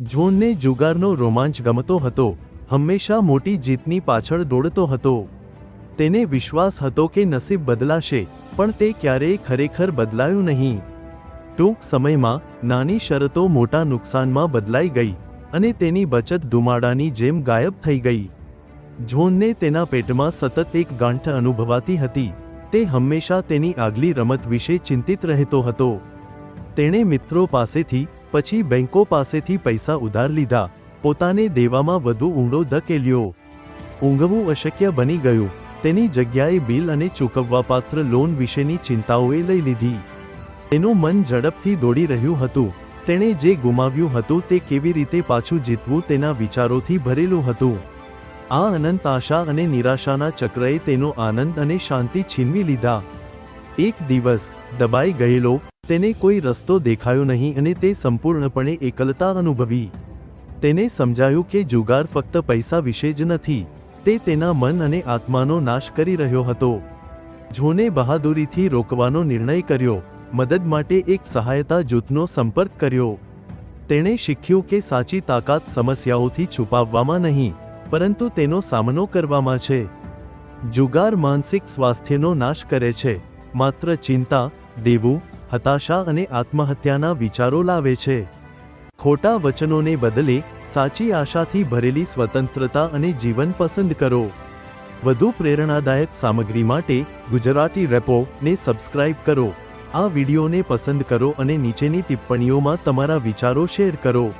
ઝોનને જુગારનો રોમાંચ ગમતો હતો, હંમેશા મોટી જીતની પાછળ દોડતો હતો. તેને વિશ્વાસ હતો કે નસીબ બદલાશે, પણ તે ક્યારેય ખરેખર બદલાયું નહીં. ટૂંક સમયમાં, નાની શરતો મોટા નુકસાનમાં બદલાઈ ગઈ, અને તેની બચત ધુમાડાની જેમ ગાયબ થઈ ગઈ. જોનને તેના પેટમાં સતત એક ગાંઠ અનુભવાતી હતી, તે હંમેશા તેની આગલી રમત વિશે ચિંતિત રહેતો હતો. તેણે મિત્રો પાસેથી, પછી બેંકો પાસેથી પૈસા ઉધાર લીધા. પોતાને દેવામાં વધુ ઊંડો ધકેલ્યો. ઊંઘવું અશક્ય બની ગયું. તેની જગ્યાએ બિલ અને ચૂકવવાપાત્ર લોન વિશેની ચિંતાઓએ લઈ લીધી. તેનું મન ઝડપથી દોડી રહ્યું હતું. તેણે જે ગુમાવ્યું હતું તે કેવી રીતે પાછું જીતવું તેના વિચારોથી ભરેલું હતું. આ અનંત આશા અને નિરાશાના ચક્રએ તેનો આનંદ અને શાંતિ છીનવી લીધા. એક દિવસ દબાઈ ગયેલો, તેને કોઈ રસ્તો દેખાયો નહીં અને તે સંપૂર્ણપણે એકલતા અનુભવી. તેને સમજાયું કે જુગાર ફક્ત પૈસા વિશે જ નથી, તે તેના મન અને આત્માનો નાશ કરી રહ્યો હતો. જોને બહાદુરીથી રોકવાનો નિર્ણય કર્યો, મદદ માટે એક સહાયતા જૂથનો સંપર્ક કર્યો. તેણે શીખ્યું કે સાચી તાકાત સમસ્યાઓથી છુપાવવામાં નહીં, પરંતુ તેનો સામનો કરવામાં છે. જુગાર માનસિક સ્વાસ્થ્યનો નાશ કરે છે. માત્ર ચિંતા, દેવું, હતાશા અને આત્મહત્યાના વિચારો લાવે છે. ખોટા વચનોને બદલે સાચી આશાથી ભરેલી સ્વતંત્રતા અને જીવન પસંદ કરો. વધુ પ્રેરણાદાયક સામગ્રી માટે ગુજરાતી રેપોને સબસ્ક્રાઇબ કરો. આ વિડિયોને પસંદ કરો અને નીચેની ટિપ્પણીઓમાં તમારા વિચારો શેર કરો.